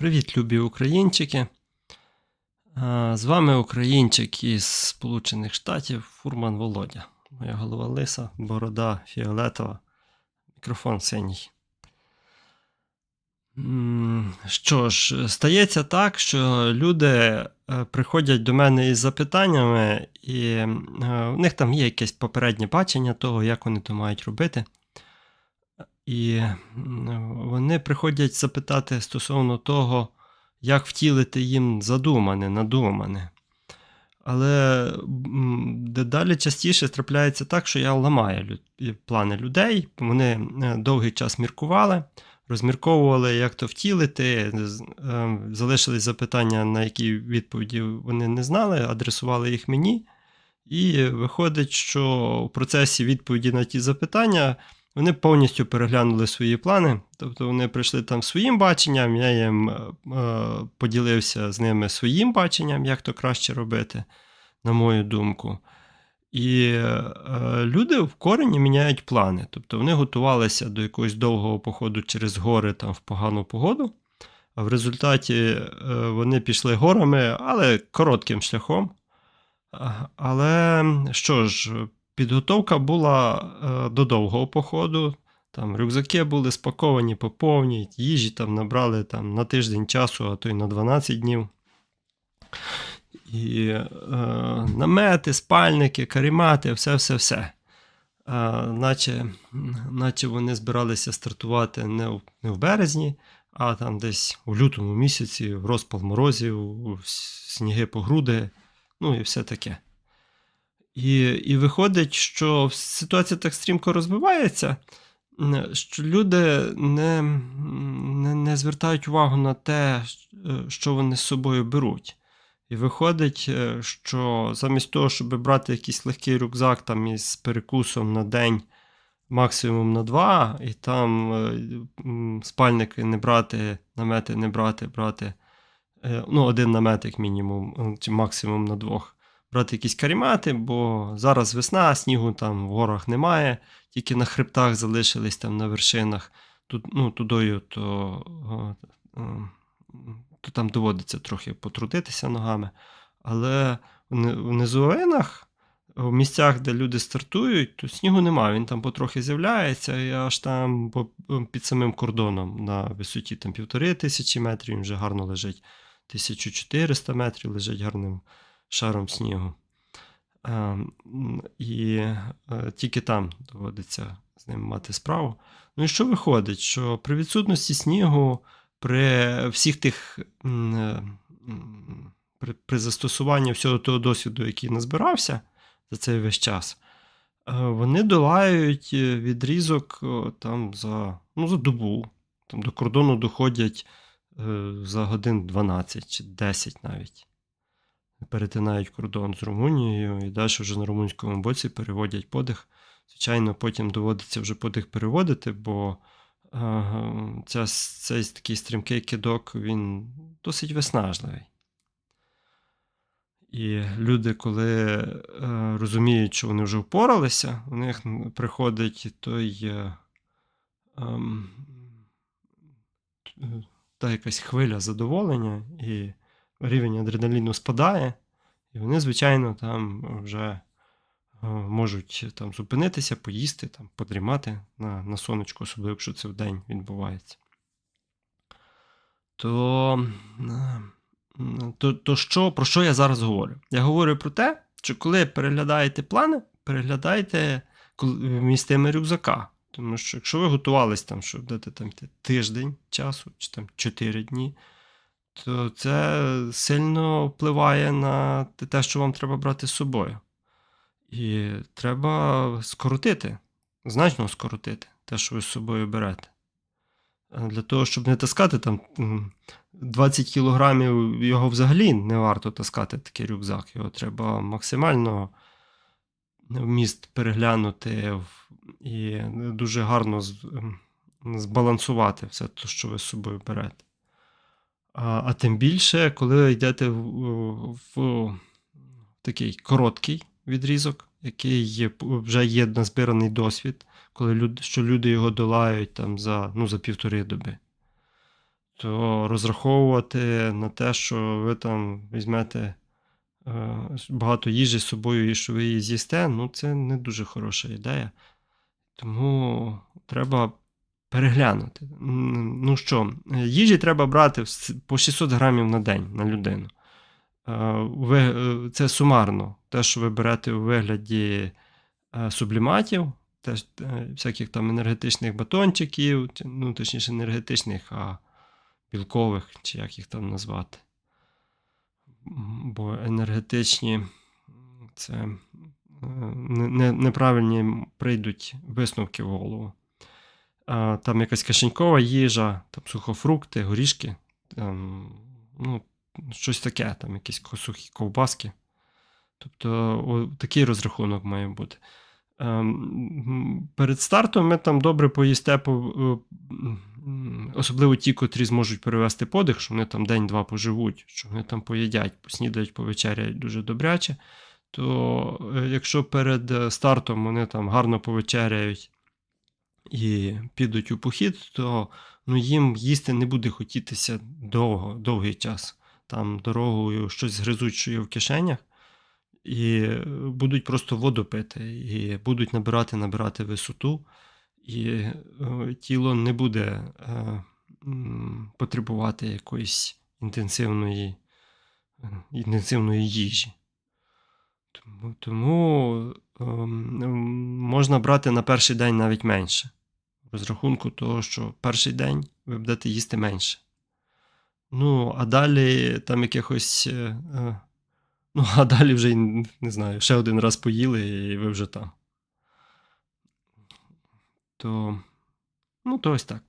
Привіт, любі українчики. З вами українчик із Сполучених Штатів Фурман Володя. Моя голова лиса, борода фіолетова, мікрофон синій. Що ж, стається так, що люди е, приходять до мене із запитаннями, і е, в них там є якесь попереднє бачення того, як вони то мають робити. І вони приходять запитати стосовно того, як втілити їм задумане, надумане. Але дедалі частіше трапляється так, що я ламаю плани людей. Вони е, довгий час міркували, розмірковували, як то втілити. е, Залишились запитання, на які відповіді вони не знали, адресували їх мені. І виходить, що в процесі відповіді на ті запитання вони повністю переглянули свої плани. Тобто вони прийшли там своїм баченням, я їм е, е, поділився з ними своїм баченням, як то краще робити, на мою думку. І е, люди в корені міняють плани. Тобто вони готувалися до якогось довгого походу через гори там в погану погоду. А в результаті вони пішли горами, але коротким шляхом. Але що ж, підготовка була е, до довгого походу. Там рюкзаки були спаковані по повній, їжі там набрали там, на тиждень часу, а то й на 12 днів. І е, намети, спальники, карімати, все-все-все. Е, наче, наче вони збиралися стартувати не в, не в березні, а там десь у лютому місяці, в розпал морозів, у сніги по груди, ну і все таке. І, і виходить, що ситуація так стрімко розвивається, що люди не, не, не звертають увагу на те, е, що вони з собою беруть. І виходить, е, що замість того, щоб брати якийсь легкий рюкзак там із перекусом на день, максимум на два, і там е, спальники не брати, намети не брати, брати. Ну, один намет, як мінімум, максимум на двох брати якісь карімати, бо зараз весна, снігу там в горах немає, тільки на хребтах залишились там на вершинах. Тут, ну, тудою, то, то там доводиться трохи потрудитися ногами. Але в низовинах, в місцях, де люди стартують, то снігу немає. Він там потрохи з'являється, і аж там під самим кордоном на висоті там півтори тисячі метрів, він вже гарно лежить. 1400 метрів лежить гарним шаром снігу. Е, І е, тільки там доводиться з ним мати справу. Ну і що виходить? Що при відсутності снігу, при всіх тих е, при, при застосуванні всього того досвіду, який назбирався за цей весь час, вони долають відрізок там за, ну, за добу. Там до кордону доходять за годин 12 чи 10 навіть перетинають кордон з Румунією і далі вже на румунському боці переводять подих. Звичайно, потім доводиться вже подих переводити, бо е, ця, цей такий стрімкий кидок він досить виснажливий. І люди, коли е, розуміють, що вони вже впоралися, у них приходить той е, ем, та якась хвиля задоволення, і рівень адреналіну спадає, і вони, звичайно, там вже е, можуть там зупинитися, поїсти, там, подрімати на, на сонечку, особливо якщо це вдень відбувається. То, е, то, то що, про що я зараз говорю? Я говорю про те, що коли переглядаєте плани, переглядайте вмістими рюкзака. Тому що якщо ви готувались там, що дати там тиждень часу, чи там 4 дні, то це сильно впливає на те, що вам треба брати з собою. І треба скоротити, значно скоротити те, що ви з собою берете. Для того, щоб не таскати там 20 кілограмів, його взагалі не варто таскати такий рюкзак. Його треба максимально вміст переглянути і дуже гарно збалансувати все те, що ви з собою берете. А, а тим більше, коли йдете в, в такий короткий відрізок, який є, вже є назбираний досвід, коли люди, що люди його долають там за, ну, за півтори доби, то розраховувати на те, що ви там візьмете е, багато їжі з собою і що ви її з'їсте, ну це не дуже хороша ідея. Тому треба переглянути. Ну що, їжі треба брати по 600 грамів на день на людину. Е, е, Це сумарно. Те, що ви берете у вигляді е, субліматів, теж всяких там енергетичних батончиків, ну, точніше, енергетичних, а білкових, чи як їх там назвати. Бо енергетичні це не- не- неправильні прийдуть висновки в голову. Там якась кишенькова їжа, там сухофрукти, горішки, там, ну, щось таке, там якісь сухі ковбаски. Тобто о, такий розрахунок має бути. Ем, Перед стартом ми там добре поїсте, по, е, особливо ті, котрі зможуть перевести подих, що вони там день-два поживуть, що вони там поїдять, поснідають, повечеряють дуже добряче. То е, якщо перед е, стартом вони там гарно повечеряють і підуть у похід, то ну, їм їсти не буде хотітися довго, довгий час. Там дорогою щось згризуть, що є в кишенях, і будуть просто воду пити, і будуть набирати, набирати висоту, і е, тіло не буде е, потребувати якоїсь інтенсивної, інтенсивної їжі. Тому, тому ем, можна брати на перший день навіть менше. Розрахунку того, що перший день ви будете їсти менше. Ну, а далі там якихось. е, е, Ну, а далі вже, не знаю, ще один раз поїли, і ви вже там. То. Ну, то ось так.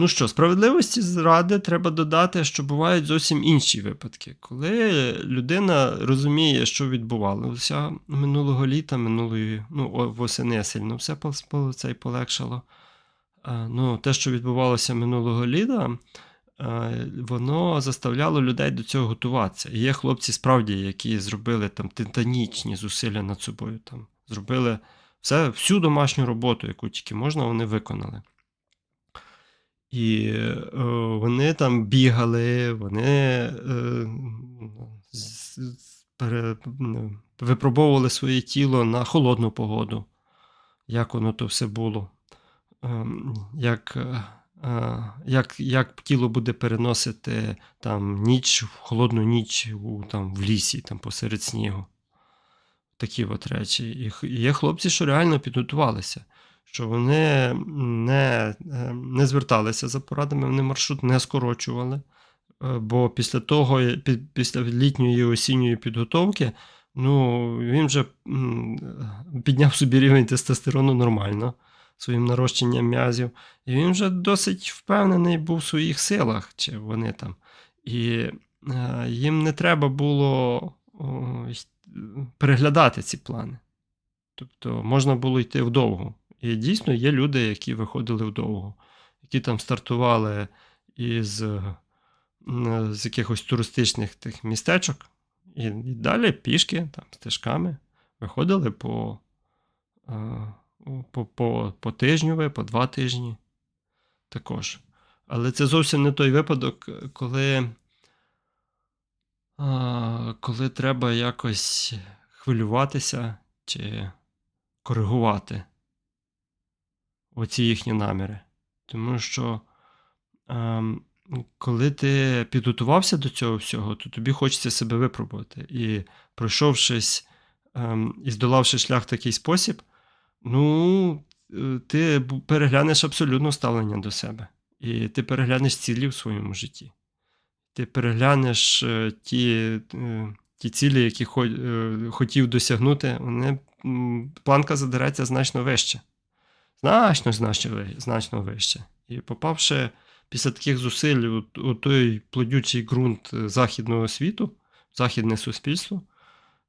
Ну що, справедливості зради треба додати, що бувають зовсім інші випадки, коли людина розуміє, що відбувалося минулого літа, минулої, ну, восени сильно все це й полегшало. Ну, те, що відбувалося минулого літа, е, воно заставляло людей до цього готуватися. І є хлопці, справді, які зробили там титанічні зусилля над собою. Там, зробили все, всю домашню роботу, яку тільки можна, вони виконали. І е, вони там бігали, вони е, пере, випробовували своє тіло на холодну погоду, як воно то все було. Ем, Як, е, як, як тіло буде переносити там, ніч, холодну ніч у, там, в лісі, там, посеред снігу. Такі от речі. І є хлопці, що реально підготувалися що вони не, е, не зверталися за порадами, вони маршрут не скорочували. Е, Бо після того, після літньої осінньої підготовки, ну, він вже підняв собі рівень тестостерону нормально своїм нарощенням м'язів. І він вже досить впевнений був в своїх силах, чи вони там. І е, їм не треба було переглядати ці плани. Тобто можна було йти вдовго. І дійсно є люди, які виходили вдовго, які там стартували із з якихось туристичних тих містечок, і, і далі пішки, там, стежками, виходили по, е, по, по, по тижню, по два тижні також. Але це зовсім не той випадок, коли, коли треба якось хвилюватися чи коригувати оці їхні наміри. Тому що ем, коли ти підготувався до цього всього, то тобі хочеться себе випробувати. І пройшовшись ем, і здолавши шлях в такий спосіб, ну, е, ти переглянеш абсолютно ставлення до себе. І ти переглянеш цілі в своєму житті. Ти переглянеш е, ті, е, ті цілі, які хо- хотів досягнути, вони, планка задереться значно вище значно, значно, значно вище. І попавши після таких зусиль у, у той плодючий ґрунт е, західного світу, західне суспільство,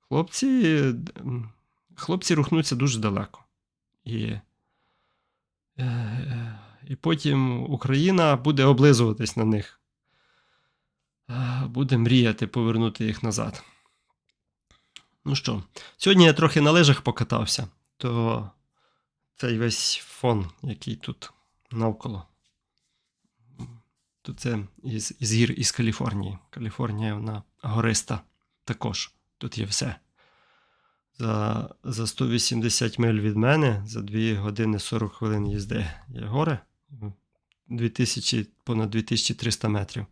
хлопці, хлопці рухнуться дуже далеко. І, е, е, і потім Україна буде облизуватись на них, буде мріяти повернути їх назад. Ну що, сьогодні я трохи на лижах покатався, то цей весь фон, який тут навколо. то це із, із гір із Каліфорнії. Каліфорнія вона гориста також. Тут є все. За, за 180 миль від мене за 2 години 40 хвилин їзди є гори. 2000, понад 2300 метрів.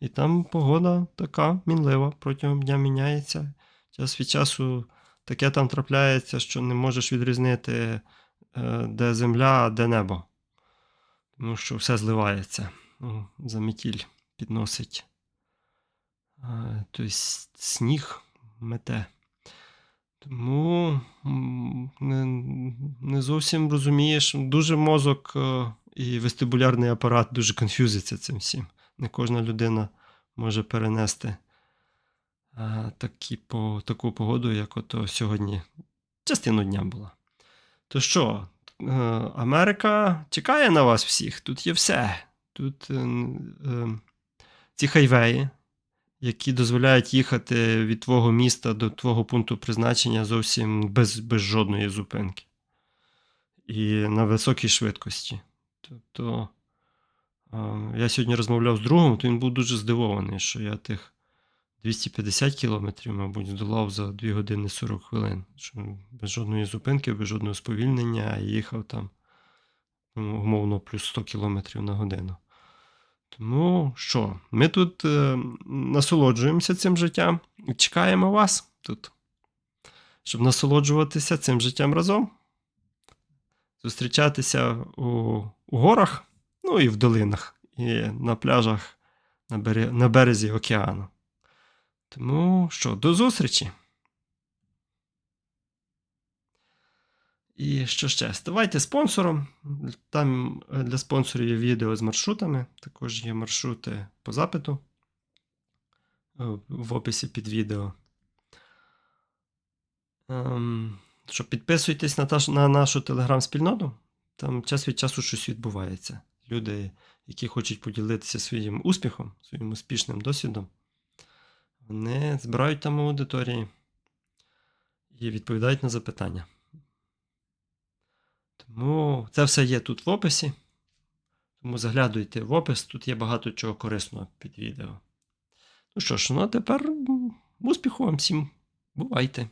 І там погода така мінлива, протягом дня міняється. Час від часу таке там трапляється, що не можеш відрізнити, де земля, а де небо. Тому що все зливається. Ну, Замітіль підносить. Е, Тобто сніг мете. Тому не, не зовсім розумієш. Дуже мозок е, і вестибулярний апарат дуже конфюзиться цим всім. Не кожна людина може перенести такі, по, таку погоду, як ото сьогодні. Частину дня була. То що, е, Америка чекає на вас всіх. Тут є все. Тут е, е, ці хайвеї, які дозволяють їхати від твого міста до твого пункту призначення зовсім без, без жодної зупинки. І на високій швидкості. Тобто я сьогодні розмовляв з другом, то він був дуже здивований, що я тих 250 кілометрів, мабуть, здолав за 2 години 40 хвилин. Що без жодної зупинки, без жодного сповільнення, а їхав там, ну, умовно, плюс 100 кілометрів на годину. Тому що, ми тут е, насолоджуємося цим життям і чекаємо вас тут, щоб насолоджуватися цим життям разом, зустрічатися у, у горах, ну і в долинах, і на пляжах на, бере, на березі океану. Тому що, до зустрічі. І що ще? Ставайте спонсором. Там е, для спонсорів є відео з маршрутами. Також є маршрути по запиту е, в описі під відео. Ем, що підписуйтесь на, та, на нашу телеграм-спільноту. Там час від часу щось відбувається. Люди, які хочуть поділитися своїм успіхом, своїм успішним досвідом, вони збирають там аудиторії і відповідають на запитання. Тому це все є тут в описі. Тому заглядуйте в опис, тут є багато чого корисного під відео. Ну що ж, ну а тепер успіху вам всім. Бувайте!